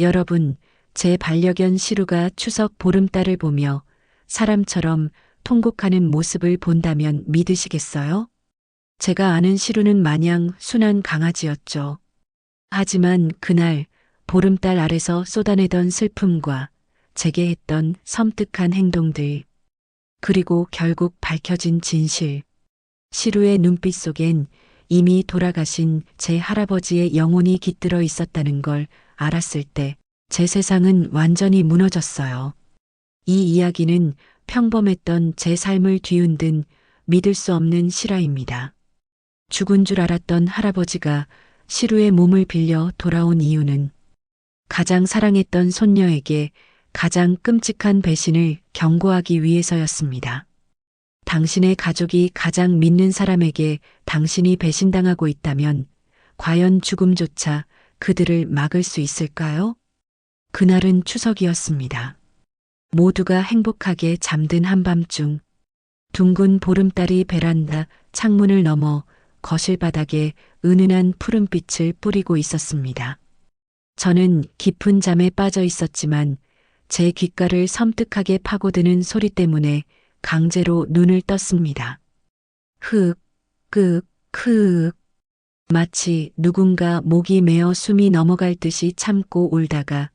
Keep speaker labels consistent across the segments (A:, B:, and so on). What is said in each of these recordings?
A: 여러분, 제 반려견 시루가 추석 보름달을 보며 사람처럼 통곡하는 모습을 본다면 믿으시겠어요? 제가 아는 시루는 마냥 순한 강아지였죠. 하지만 그날 보름달 아래서 쏟아내던 슬픔과 제게 했던 섬뜩한 행동들, 그리고 결국 밝혀진 진실. 시루의 눈빛 속엔 이미 돌아가신 제 할아버지의 영혼이 깃들어 있었다는 걸 알았을 때 제 세상은 완전히 무너졌어요. 이 이야기는 평범했던 제 삶을 뒤흔든 믿을 수 없는 실화입니다. 죽은 줄 알았던 할아버지가 시루의 몸을 빌려 돌아온 이유는 가장 사랑했던 손녀에게 가장 끔찍한 배신을 경고하기 위해서였습니다. 당신의 가족이 가장 믿는 사람에게 당신이 배신당하고 있다면 과연 죽음조차 그들을 막을 수 있을까요? 그날은 추석이었습니다. 모두가 행복하게 잠든 한밤중 둥근 보름달이 베란다 창문을 넘어 거실 바닥에 은은한 푸른빛을 뿌리고 있었습니다. 저는 깊은 잠에 빠져 있었지만 제 귓가를 섬뜩하게 파고드는 소리 때문에 강제로 눈을 떴습니다. 흑, 끄, 크윽. 마치 누군가 목이 메어 숨이 넘어갈 듯이 참고 울다가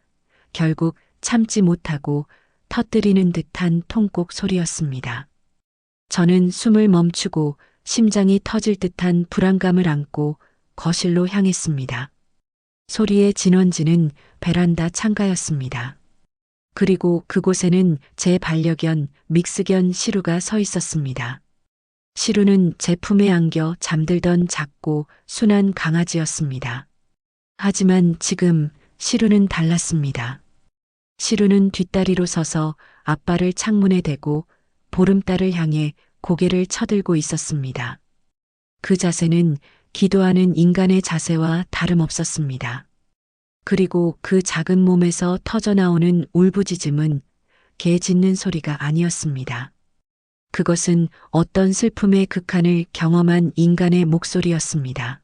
A: 결국 참지 못하고 터뜨리는 듯한 통곡 소리였습니다. 저는 숨을 멈추고 심장이 터질 듯한 불안감을 안고 거실로 향했습니다. 소리의 진원지는 베란다 창가였습니다. 그리고 그곳에는 제 반려견 믹스견 시루가 서 있었습니다. 시루는 제 품에 안겨 잠들던 작고 순한 강아지였습니다. 하지만 지금 시루는 달랐습니다. 시루는 뒷다리로 서서 앞발을 창문에 대고 보름달을 향해 고개를 쳐들고 있었습니다. 그 자세는 기도하는 인간의 자세와 다름없었습니다. 그리고 그 작은 몸에서 터져나오는 울부짖음은 개 짖는 소리가 아니었습니다. 그것은 어떤 슬픔의 극한을 경험한 인간의 목소리였습니다.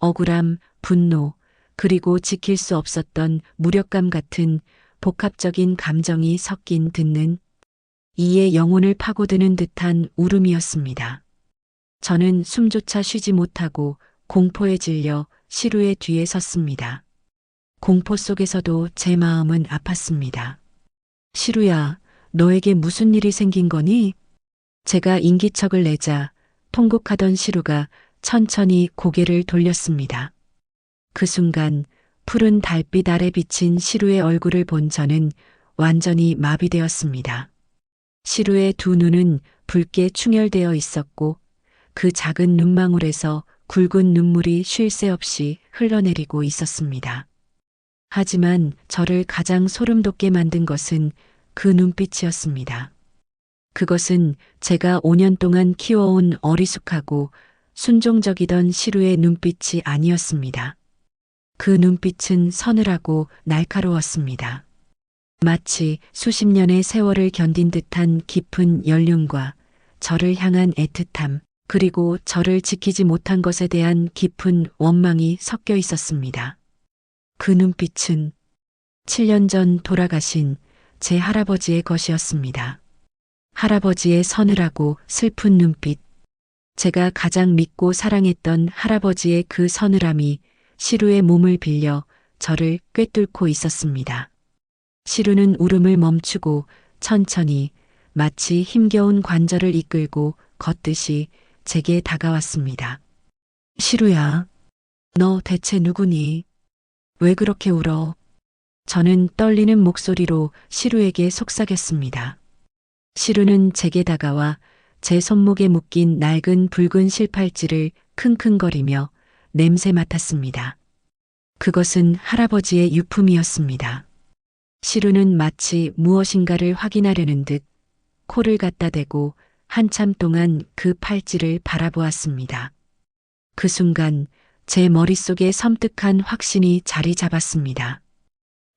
A: 억울함, 분노, 그리고 지킬 수 없었던 무력감 같은 복합적인 감정이 섞인 듣는 이의 영혼을 파고드는 듯한 울음이었습니다. 저는 숨조차 쉬지 못하고 공포에 질려 시루의 뒤에 섰습니다. 공포 속에서도 제 마음은 아팠습니다. 시루야, 너에게 무슨 일이 생긴 거니? 제가 인기척을 내자 통곡하던 시루가 천천히 고개를 돌렸습니다. 그 순간 푸른 달빛 아래 비친 시루의 얼굴을 본 저는 완전히 마비되었습니다. 시루의 두 눈은 붉게 충혈되어 있었고 그 작은 눈망울에서 굵은 눈물이 쉴 새 없이 흘러내리고 있었습니다. 하지만 저를 가장 소름 돋게 만든 것은 그 눈빛이었습니다. 그것은 제가 5년 동안 키워온 어리숙하고 순종적이던 시루의 눈빛이 아니었습니다. 그 눈빛은 서늘하고 날카로웠습니다. 마치 수십 년의 세월을 견딘 듯한 깊은 연륜과 저를 향한 애틋함, 그리고 저를 지키지 못한 것에 대한 깊은 원망이 섞여 있었습니다. 그 눈빛은 7년 전 돌아가신 제 할아버지의 것이었습니다. 할아버지의 서늘하고 슬픈 눈빛. 제가 가장 믿고 사랑했던 할아버지의 그 서늘함이 시루의 몸을 빌려 저를 꿰뚫고 있었습니다. 시루는 울음을 멈추고 천천히 마치 힘겨운 관절을 이끌고 걷듯이 제게 다가왔습니다. 시루야, 너 대체 누구니? 왜 그렇게 울어? 저는 떨리는 목소리로 시루에게 속삭였습니다. 시루는 제게 다가와 제 손목에 묶인 낡은 붉은 실팔찌를 킁킁거리며 냄새 맡았습니다. 그것은 할아버지의 유품이었습니다. 시루는 마치 무엇인가를 확인하려는 듯 코를 갖다 대고 한참 동안 그 팔찌를 바라보았습니다. 그 순간 제 머릿속에 섬뜩한 확신이 자리 잡았습니다.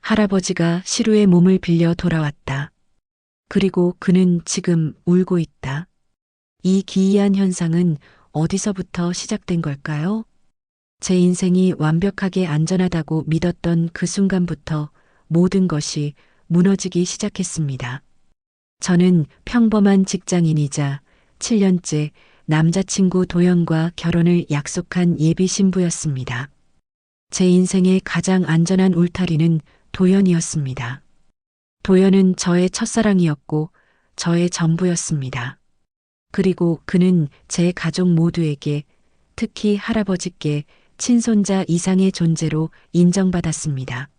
A: 할아버지가 시루의 몸을 빌려 돌아왔다. 그리고 그는 지금 울고 있다. 이 기이한 현상은 어디서부터 시작된 걸까요? 제 인생이 완벽하게 안전하다고 믿었던 그 순간부터 모든 것이 무너지기 시작했습니다. 저는 평범한 직장인이자 7년째 남자친구 도연과 결혼을 약속한 예비 신부였습니다. 제 인생의 가장 안전한 울타리는 도연이었습니다. 도연은 저의 첫사랑이었고 저의 전부였습니다. 그리고 그는 제 가족 모두에게 특히 할아버지께 친손자 이상의 존재로 인정받았습니다.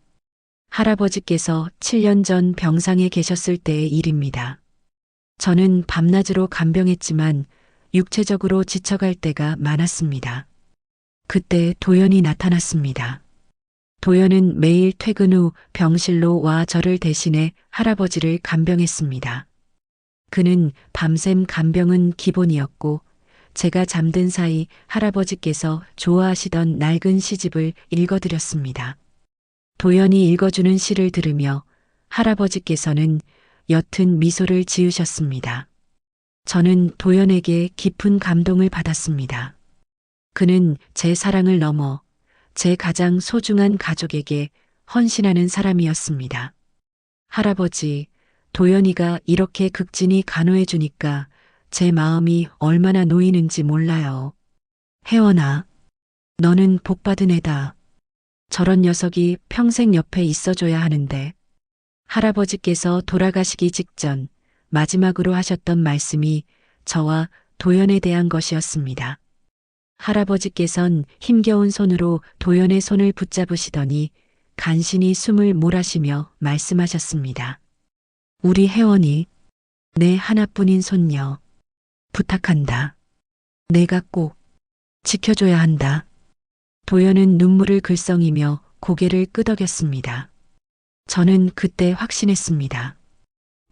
A: 할아버지께서 7년 전 병상에 계셨을 때의 일입니다. 저는 밤낮으로 간병했지만 육체적으로 지쳐갈 때가 많았습니다. 그때 도연이 나타났습니다. 도연은 매일 퇴근 후 병실로 와 저를 대신해 할아버지를 간병했습니다. 그는 밤샘 간병은 기본이었고 제가 잠든 사이 할아버지께서 좋아하시던 낡은 시집을 읽어드렸습니다. 도연이 읽어주는 시를 들으며 할아버지께서는 옅은 미소를 지으셨습니다. 저는 도연에게 깊은 감동을 받았습니다. 그는 제 사랑을 넘어 제 가장 소중한 가족에게 헌신하는 사람이었습니다. 할아버지, 도연이가 이렇게 극진히 간호해 주니까 제 마음이 얼마나 놓이는지 몰라요. 혜원아, 너는 복받은 애다. 저런 녀석이 평생 옆에 있어줘야 하는데. 할아버지께서 돌아가시기 직전 마지막으로 하셨던 말씀이 저와 도연에 대한 것이었습니다. 할아버지께선 힘겨운 손으로 도연의 손을 붙잡으시더니 간신히 숨을 몰아쉬며 말씀하셨습니다. 우리 혜원이 내 하나뿐인 손녀 부탁한다. 내가 꼭 지켜줘야 한다. 도연은 눈물을 글썽이며 고개를 끄덕였습니다. 저는 그때 확신했습니다.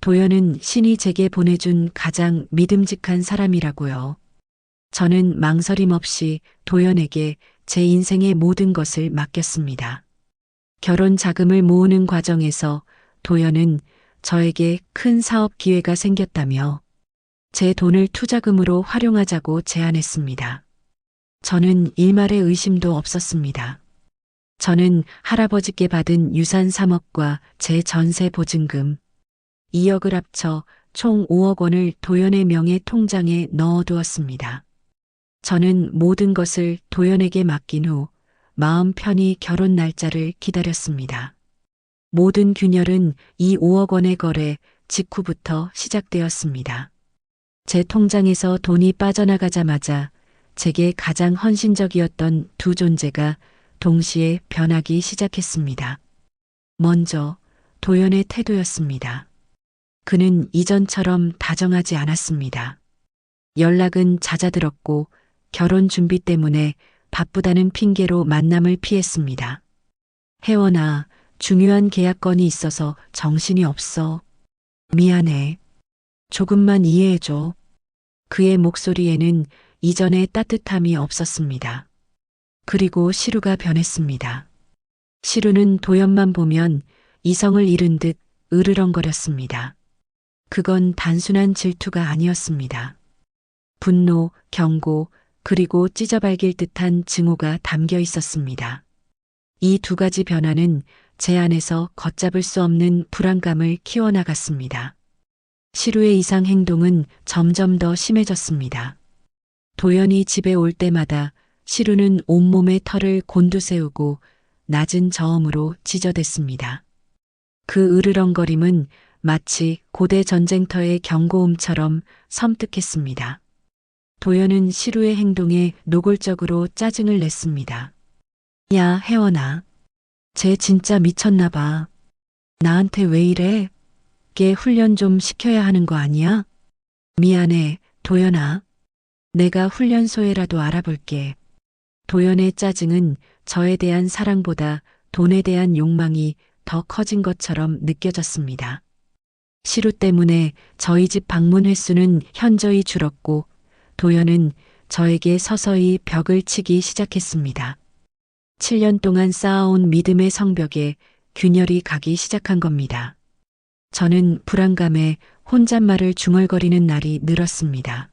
A: 도연은 신이 제게 보내준 가장 믿음직한 사람이라고요. 저는 망설임 없이 도연에게 제 인생의 모든 것을 맡겼습니다. 결혼 자금을 모으는 과정에서 도연은 저에게 큰 사업 기회가 생겼다며 제 돈을 투자금으로 활용하자고 제안했습니다. 저는 일말의 의심도 없었습니다. 저는 할아버지께 받은 유산 3억과 제 전세 보증금 2억을 합쳐 총 5억 원을 도연의 명의 통장에 넣어두었습니다. 저는 모든 것을 도연에게 맡긴 후 마음 편히 결혼 날짜를 기다렸습니다. 모든 균열은 이 5억 원의 거래 직후부터 시작되었습니다. 제 통장에서 돈이 빠져나가자마자 제게 가장 헌신적이었던 두 존재가 동시에 변하기 시작했습니다. 먼저 도연의 태도였습니다. 그는 이전처럼 다정하지 않았습니다. 연락은 잦아들었고 결혼 준비 때문에 바쁘다는 핑계로 만남을 피했습니다. 혜원아, 중요한 계약건이 있어서 정신이 없어. 미안해. 조금만 이해해줘. 그의 목소리에는 이전의 따뜻함이 없었습니다. 그리고 시루가 변했습니다. 시루는 도연만 보면 이성을 잃은 듯 으르렁거렸습니다. 그건 단순한 질투가 아니었습니다. 분노, 경고, 그리고 찢어발길 듯한 증오가 담겨 있었습니다. 이 두 가지 변화는 제 안에서 걷잡을 수 없는 불안감을 키워나갔습니다. 시루의 이상 행동은 점점 더 심해졌습니다. 도연이 집에 올 때마다 시루는 온몸에 털을 곤두세우고 낮은 저음으로 찢어댔습니다. 그 으르렁거림은 마치 고대 전쟁터의 경고음처럼 섬뜩했습니다. 도연은 시루의 행동에 노골적으로 짜증을 냈습니다. 야, 혜원아. 쟤 진짜 미쳤나 봐. 나한테 왜 이래? 걔 훈련 좀 시켜야 하는 거 아니야? 미안해, 도연아. 내가 훈련소에라도 알아볼게. 도연의 짜증은 저에 대한 사랑보다 돈에 대한 욕망이 더 커진 것처럼 느껴졌습니다. 시루 때문에 저희 집 방문 횟수는 현저히 줄었고 도연은 저에게 서서히 벽을 치기 시작했습니다. 7년 동안 쌓아온 믿음의 성벽에 균열이 가기 시작한 겁니다. 저는 불안감에 혼잣말을 중얼거리는 날이 늘었습니다.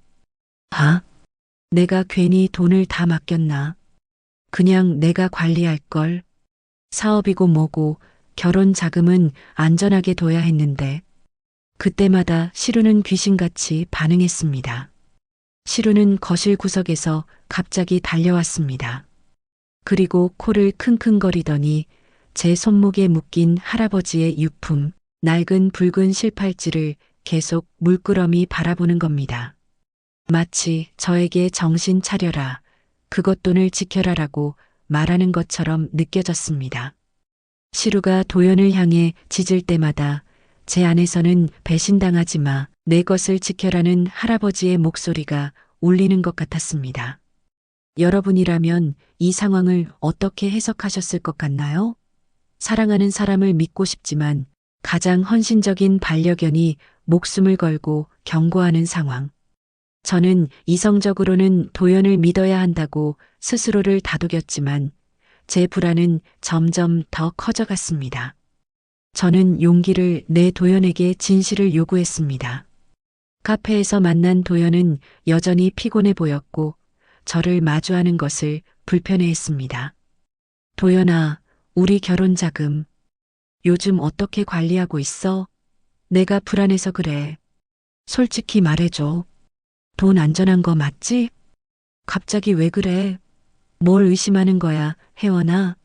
A: 아, 내가 괜히 돈을 다 맡겼나? 그냥 내가 관리할 걸. 사업이고 뭐고 결혼 자금은 안전하게 둬야 했는데 그때마다 시루는 귀신같이 반응했습니다. 시루는 거실 구석에서 갑자기 달려왔습니다. 그리고 코를 킁킁거리더니 제 손목에 묶인 할아버지의 유품, 낡은 붉은 실팔찌를 계속 물끄러미 바라보는 겁니다. 마치 저에게 정신 차려라, 그것 돈을 지켜라라고 말하는 것처럼 느껴졌습니다. 시루가 도연을 향해 짖을 때마다 제 안에서는 배신당하지 마, 내 것을 지켜라는 할아버지의 목소리가 울리는 것 같았습니다. 여러분이라면 이 상황을 어떻게 해석하셨을 것 같나요? 사랑하는 사람을 믿고 싶지만 가장 헌신적인 반려견이 목숨을 걸고 경고하는 상황. 저는 이성적으로는 도연을 믿어야 한다고 스스로를 다독였지만 제 불안은 점점 더 커져갔습니다. 저는 용기를 내 도연에게 진실을 요구했습니다. 카페에서 만난 도연은 여전히 피곤해 보였고 저를 마주하는 것을 불편해했습니다. 도연아, 우리 결혼 자금. 요즘 어떻게 관리하고 있어? 내가 불안해서 그래. 솔직히 말해줘. 돈 안전한 거 맞지? 갑자기 왜 그래? 뭘 의심하는 거야, 혜원아?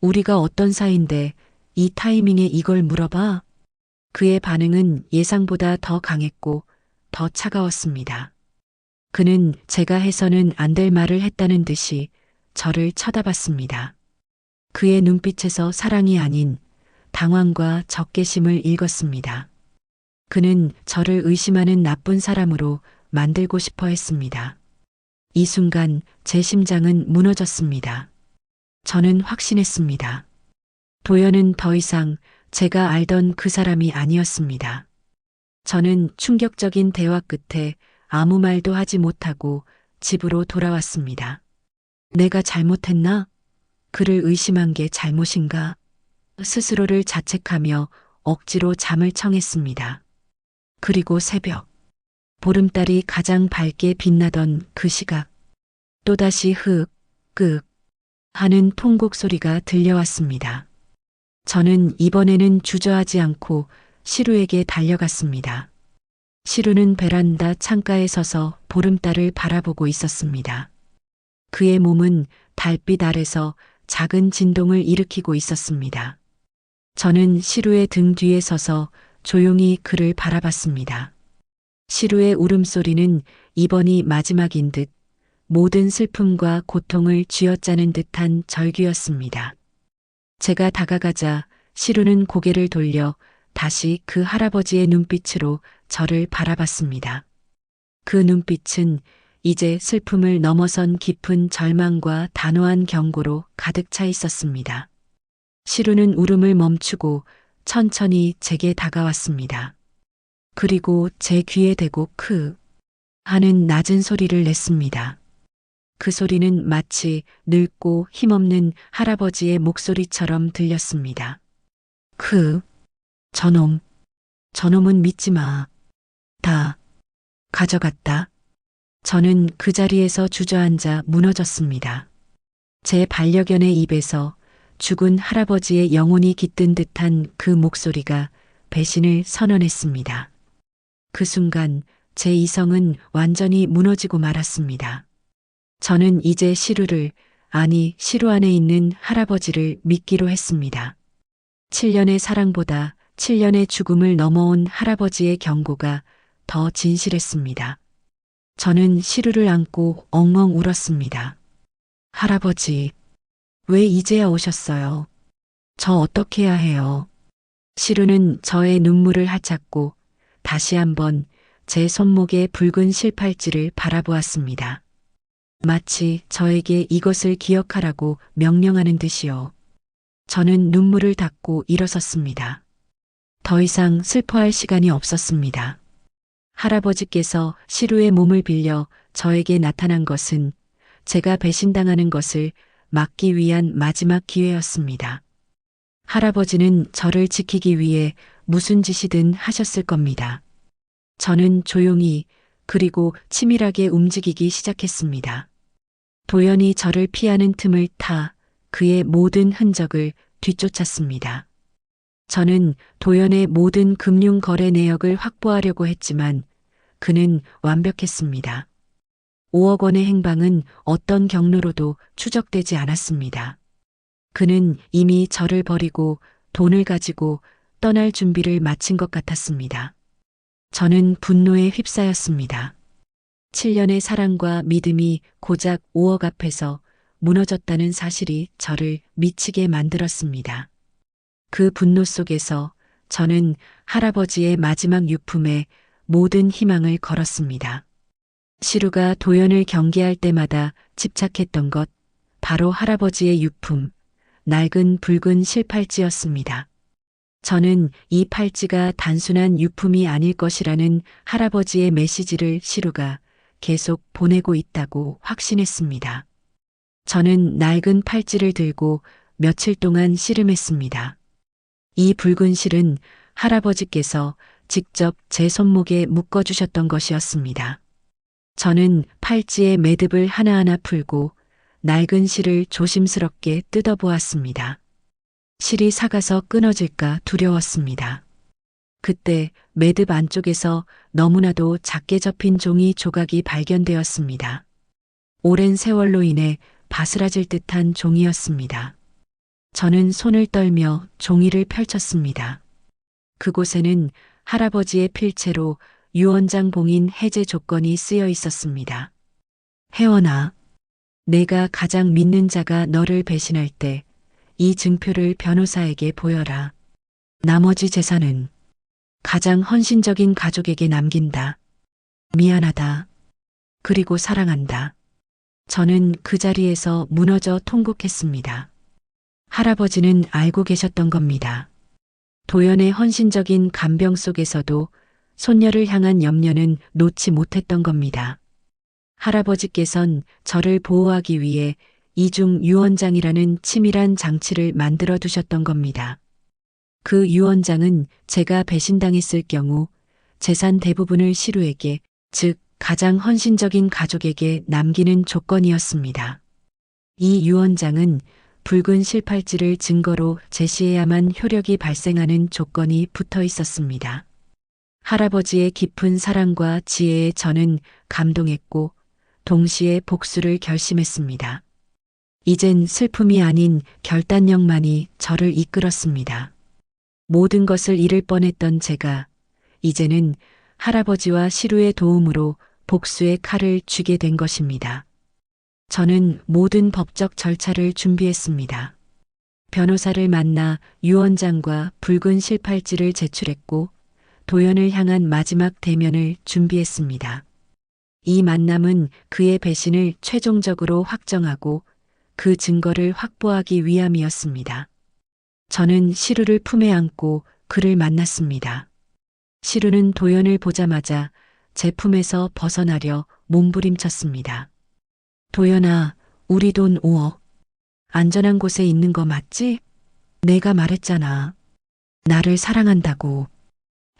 A: 우리가 어떤 사이인데 이 타이밍에 이걸 물어봐? 그의 반응은 예상보다 더 강했고 더 차가웠습니다. 그는 제가 해서는 안 될 말을 했다는 듯이 저를 쳐다봤습니다. 그의 눈빛에서 사랑이 아닌 당황과 적개심을 읽었습니다. 그는 저를 의심하는 나쁜 사람으로 만들고 싶어 했습니다. 이 순간 제 심장은 무너졌습니다. 저는 확신했습니다. 도연은 더 이상 제가 알던 그 사람이 아니었습니다. 저는 충격적인 대화 끝에 아무 말도 하지 못하고 집으로 돌아왔습니다. 내가 잘못했나? 그를 의심한 게 잘못인가? 스스로를 자책하며 억지로 잠을 청했습니다. 그리고 새벽. 보름달이 가장 밝게 빛나던 그 시각. 또다시 흑, 끄 하는 통곡 소리가 들려왔습니다. 저는 이번에는 주저하지 않고 시루에게 달려갔습니다. 시루는 베란다 창가에 서서 보름달을 바라보고 있었습니다. 그의 몸은 달빛 아래서 작은 진동을 일으키고 있었습니다. 저는 시루의 등 뒤에 서서 조용히 그를 바라봤습니다. 시루의 울음소리는 이번이 마지막인 듯 모든 슬픔과 고통을 쥐어짜는 듯한 절규였습니다. 제가 다가가자 시루는 고개를 돌려 다시 그 할아버지의 눈빛으로 저를 바라봤습니다. 그 눈빛은 이제 슬픔을 넘어선 깊은 절망과 단호한 경고로 가득 차 있었습니다. 시루는 울음을 멈추고 천천히 제게 다가왔습니다. 그리고 제 귀에 대고 크 하는 낮은 소리를 냈습니다. 그 소리는 마치 늙고 힘없는 할아버지의 목소리처럼 들렸습니다. 크, 저놈, 저놈은 믿지 마. 다 가져갔다. 저는 그 자리에서 주저앉아 무너졌습니다. 제 반려견의 입에서 죽은 할아버지의 영혼이 깃든 듯한 그 목소리가 배신을 선언했습니다. 그 순간 제 이성은 완전히 무너지고 말았습니다. 저는 이제 시루를, 아니 시루 안에 있는 할아버지를 믿기로 했습니다. 7년의 사랑보다 7년의 죽음을 넘어온 할아버지의 경고가 더 진실했습니다. 저는 시루를 안고 엉엉 울었습니다. 할아버지, 왜 이제야 오셨어요? 저 어떻게 해야 해요? 시루는 저의 눈물을 하찼고 다시 한번 제 손목의 붉은 실팔찌를 바라보았습니다. 마치 저에게 이것을 기억하라고 명령하는 듯이요. 저는 눈물을 닦고 일어섰습니다. 더 이상 슬퍼할 시간이 없었습니다. 할아버지께서 시루의 몸을 빌려 저에게 나타난 것은 제가 배신당하는 것을 막기 위한 마지막 기회였습니다. 할아버지는 저를 지키기 위해 무슨 짓이든 하셨을 겁니다. 저는 조용히 그리고 치밀하게 움직이기 시작했습니다. 도연이 저를 피하는 틈을 타 그의 모든 흔적을 뒤쫓았습니다. 저는 도연의 모든 금융 거래 내역을 확보하려고 했지만 그는 완벽했습니다. 5억 원의 행방은 어떤 경로로도 추적되지 않았습니다. 그는 이미 저를 버리고 돈을 가지고 떠날 준비를 마친 것 같았습니다. 저는 분노에 휩싸였습니다. 7년의 사랑과 믿음이 고작 5억 앞에서 무너졌다는 사실이 저를 미치게 만들었습니다. 그 분노 속에서 저는 할아버지의 마지막 유품에 모든 희망을 걸었습니다. 시루가 도연을 경계할 때마다 집착했던 것, 바로 할아버지의 유품, 낡은 붉은 실팔찌였습니다. 저는 이 팔찌가 단순한 유품이 아닐 것이라는 할아버지의 메시지를 시루가 계속 보내고 있다고 확신했습니다. 저는 낡은 팔찌를 들고 며칠 동안 씨름했습니다. 이 붉은 실은 할아버지께서 직접 제 손목에 묶어주셨던 것이었습니다. 저는 팔찌의 매듭을 하나하나 풀고 낡은 실을 조심스럽게 뜯어보았습니다. 실이 사가서 끊어질까 두려웠습니다. 그때 매듭 안쪽에서 너무나도 작게 접힌 종이 조각이 발견되었습니다. 오랜 세월로 인해 바스라질 듯한 종이였습니다. 저는 손을 떨며 종이를 펼쳤습니다. 그곳에는 할아버지의 필체로 유언장 봉인 해제 조건이 쓰여 있었습니다. 혜원아, 내가 가장 믿는 자가 너를 배신할 때 이 증표를 변호사에게 보여라. 나머지 재산은 가장 헌신적인 가족에게 남긴다. 미안하다. 그리고 사랑한다. 저는 그 자리에서 무너져 통곡했습니다. 할아버지는 알고 계셨던 겁니다. 도연의 헌신적인 간병 속에서도 손녀를 향한 염려는 놓지 못했던 겁니다. 할아버지께선 저를 보호하기 위해 이중 유언장이라는 치밀한 장치를 만들어 두셨던 겁니다. 그 유언장은 제가 배신당했을 경우 재산 대부분을 시루에게, 즉 가장 헌신적인 가족에게 남기는 조건이었습니다. 이 유언장은 붉은 실팔찌를 증거로 제시해야만 효력이 발생하는 조건이 붙어 있었습니다. 할아버지의 깊은 사랑과 지혜에 저는 감동했고 동시에 복수를 결심했습니다. 이젠 슬픔이 아닌 결단력만이 저를 이끌었습니다. 모든 것을 잃을 뻔했던 제가 이제는 할아버지와 시루의 도움으로 복수의 칼을 쥐게 된 것입니다. 저는 모든 법적 절차를 준비했습니다. 변호사를 만나 유언장과 붉은 실팔찌를 제출했고 도연을 향한 마지막 대면을 준비했습니다. 이 만남은 그의 배신을 최종적으로 확정하고 그 증거를 확보하기 위함이었습니다. 저는 시루를 품에 안고 그를 만났습니다. 시루는 도연을 보자마자 제 품에서 벗어나려 몸부림쳤습니다. 도연아, 우리 돈 5억. 안전한 곳에 있는 거 맞지? 내가 말했잖아. 나를 사랑한다고.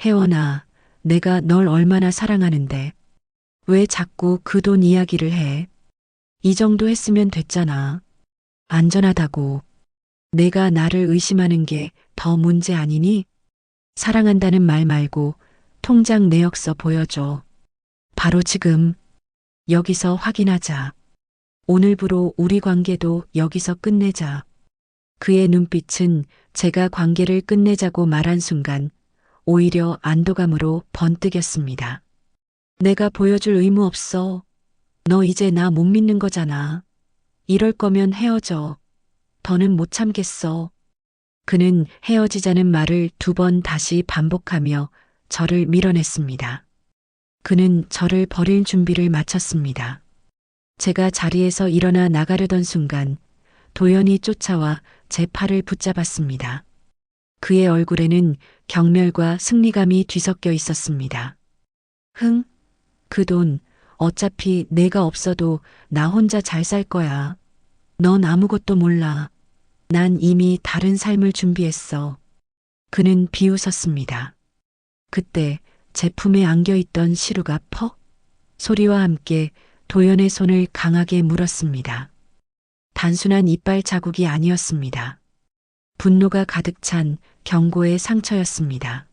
A: 혜원아, 내가 널 얼마나 사랑하는데. 왜 자꾸 그 돈 이야기를 해? 이 정도 했으면 됐잖아. 안전하다고. 내가 나를 의심하는 게 더 문제 아니니? 사랑한다는 말 말고 통장 내역서 보여줘. 바로 지금 여기서 확인하자. 오늘부로 우리 관계도 여기서 끝내자. 그의 눈빛은 제가 관계를 끝내자고 말한 순간 오히려 안도감으로 번뜩였습니다. 내가 보여줄 의무 없어. 너 이제 나 못 믿는 거잖아. 이럴 거면 헤어져. 더는 못 참겠어. 그는 헤어지자는 말을 두 번 다시 반복하며 저를 밀어냈습니다. 그는 저를 버릴 준비를 마쳤습니다. 제가 자리에서 일어나 나가려던 순간 도연이 쫓아와 제 팔을 붙잡았습니다. 그의 얼굴에는 경멸과 승리감이 뒤섞여 있었습니다. 흥, 그 돈 어차피 내가 없어도 나 혼자 잘 살 거야. 넌 아무것도 몰라. 난 이미 다른 삶을 준비했어. 그는 비웃었습니다. 그때 제 품에 안겨 있던 시루가 퍽 소리와 함께 도연의 손을 강하게 물었습니다. 단순한 이빨 자국이 아니었습니다. 분노가 가득 찬 경고의 상처였습니다.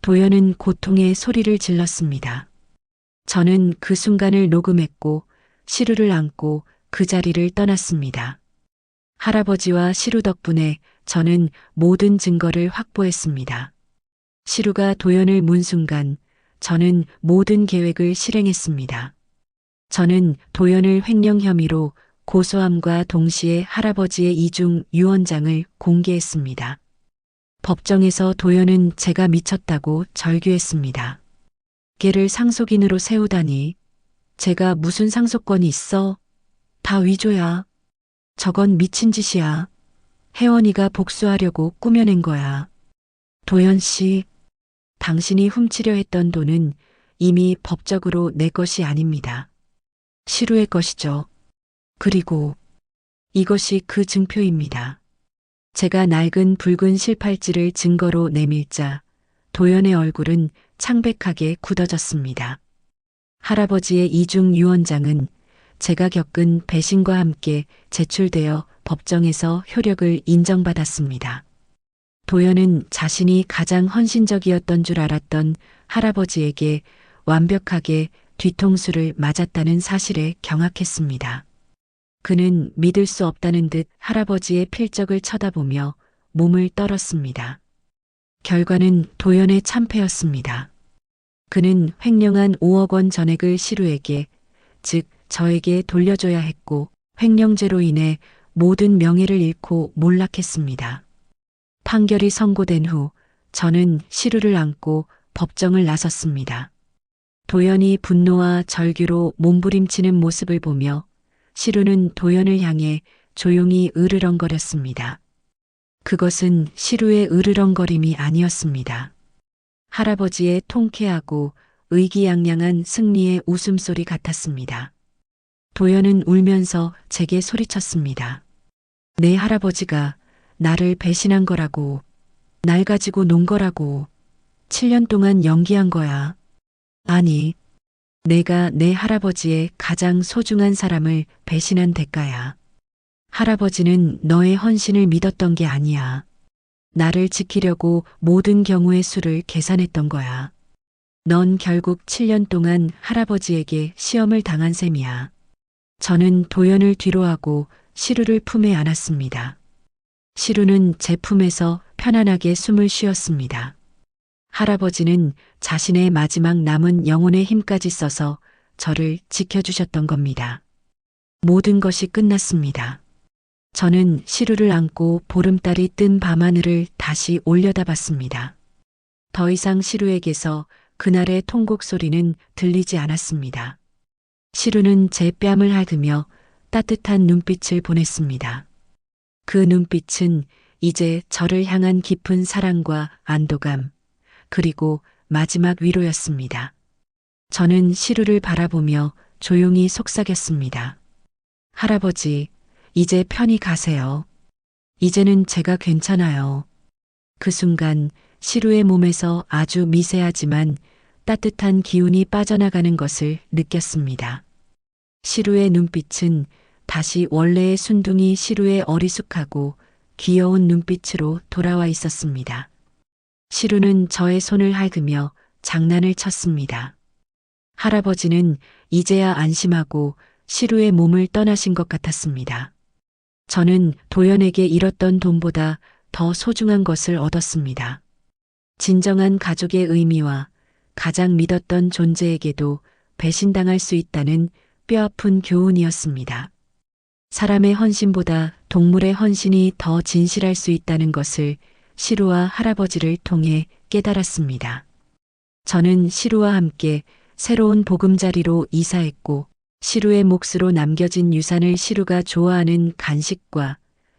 A: 도연은 고통의 소리를 질렀습니다. 저는 그 순간을 녹음했고 시루를 안고 그 자리를 떠났습니다. 할아버지와 시루 덕분에 저는 모든 증거를 확보했습니다. 시루가 도연을 문 순간 저는 모든 계획을 실행했습니다. 저는 도연을 횡령 혐의로 고소함과 동시에 할아버지의 이중 유언장을 공개했습니다. 법정에서 도연은 제가 미쳤다고 절규했습니다. 걔를 상속인으로 세우다니 제가 무슨 상속권이 있어? 다 위조야. 저건 미친 짓이야. 혜원이가 복수하려고 꾸며낸 거야. 도연 씨, 당신이 훔치려 했던 돈은 이미 법적으로 내 것이 아닙니다. 시루의 것이죠. 그리고 이것이 그 증표입니다. 제가 낡은 붉은 실팔찌를 증거로 내밀자 도연의 얼굴은 창백하게 굳어졌습니다. 할아버지의 이중 유언장은 제가 겪은 배신과 함께 제출되어 법정에서 효력을 인정받았습니다. 도연은 자신이 가장 헌신적이었던 줄 알았던 할아버지에게 완벽하게 뒤통수를 맞았다는 사실에 경악했습니다. 그는 믿을 수 없다는 듯 할아버지의 필적을 쳐다보며 몸을 떨었습니다. 결과는 도연의 참패였습니다. 그는 횡령한 5억 원 전액을 시루에게, 즉 저에게 돌려줘야 했고 횡령죄로 인해 모든 명예를 잃고 몰락했습니다. 판결이 선고된 후 저는 시루를 안고 법정을 나섰습니다. 도연이 분노와 절규로 몸부림치는 모습을 보며 시루는 도연을 향해 조용히 으르렁거렸습니다. 그것은 시루의 으르렁거림이 아니었습니다. 할아버지의 통쾌하고 의기양양한 승리의 웃음소리 같았습니다. 도연은 울면서 제게 소리쳤습니다. 내 할아버지가 나를 배신한 거라고, 날 가지고 논 거라고, 7년 동안 연기한 거야. 아니, 내가 내 할아버지의 가장 소중한 사람을 배신한 대가야. 할아버지는 너의 헌신을 믿었던 게 아니야. 나를 지키려고 모든 경우의 수를 계산했던 거야. 넌 결국 7년 동안 할아버지에게 시험을 당한 셈이야. 저는 도연을 뒤로하고 시루를 품에 안았습니다. 시루는 제 품에서 편안하게 숨을 쉬었습니다. 할아버지는 자신의 마지막 남은 영혼의 힘까지 써서 저를 지켜주셨던 겁니다. 모든 것이 끝났습니다. 저는 시루를 안고 보름달이 뜬 밤하늘을 다시 올려다 봤습니다. 더 이상 시루에게서 그날의 통곡 소리는 들리지 않았습니다. 시루는 제 뺨을 핥으며 따뜻한 눈빛을 보냈습니다. 그 눈빛은 이제 저를 향한 깊은 사랑과 안도감, 그리고 마지막 위로였습니다. 저는 시루를 바라보며 조용히 속삭였습니다. 할아버지, 이제 편히 가세요. 이제는 제가 괜찮아요. 그 순간 시루의 몸에서 아주 미세하지만 따뜻한 기운이 빠져나가는 것을 느꼈습니다. 시루의 눈빛은 다시 원래의 순둥이 시루의 어리숙하고 귀여운 눈빛으로 돌아와 있었습니다. 시루는 저의 손을 핥으며 장난을 쳤습니다. 할아버지는 이제야 안심하고 시루의 몸을 떠나신 것 같았습니다. 저는 도연에게 잃었던 돈보다 더 소중한 것을 얻었습니다. 진정한 가족의 의미와 가장 믿었던 존재에게도 배신당할 수 있다는 뼈아픈 교훈이었습니다. 사람의 헌신보다 동물의 헌신이 더 진실할 수 있다는 것을 시루와 할아버지를 통해 깨달았습니다. 저는 시루와 함께 새로운 보금자리로 이사했고 시루의 몫으로 남겨진 유산을 시루가 좋아하는 간식과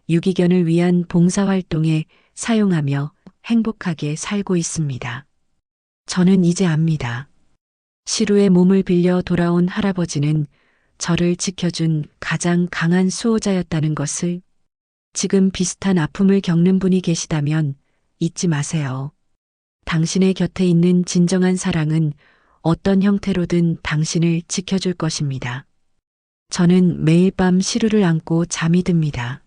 A: 유기견을 위한 봉사활동에 사용하며 행복하게 살고 있습니다. 저는 이제 압니다. 시루의 몸을 빌려 돌아온 할아버지는 저를 지켜준 가장 강한 수호자였다는 것을 지금 비슷한 아픔을 겪는 분이 계시다면 잊지 마세요. 당신의 곁에 있는 진정한 사랑은 어떤 형태로든 당신을 지켜줄 것입니다. 저는 매일 밤 시루를 안고 잠이 듭니다.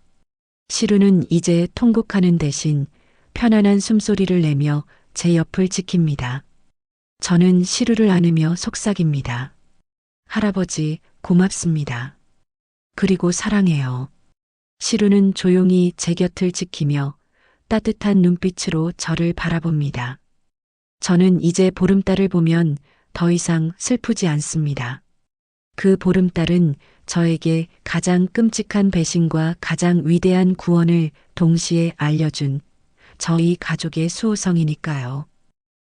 A: 시루는 이제 통곡하는 대신 편안한 숨소리를 내며 제 옆을 지킵니다. 저는 시루를 안으며 속삭입니다. 할아버지, 고맙습니다. 그리고 사랑해요. 시루는 조용히 제 곁을 지키며 따뜻한 눈빛으로 저를 바라봅니다. 저는 이제 보름달을 보면 더 이상 슬프지 않습니다. 그 보름달은 저에게 가장 끔찍한 배신과 가장 위대한 구원을 동시에 알려준 저희 가족의 수호성이니까요.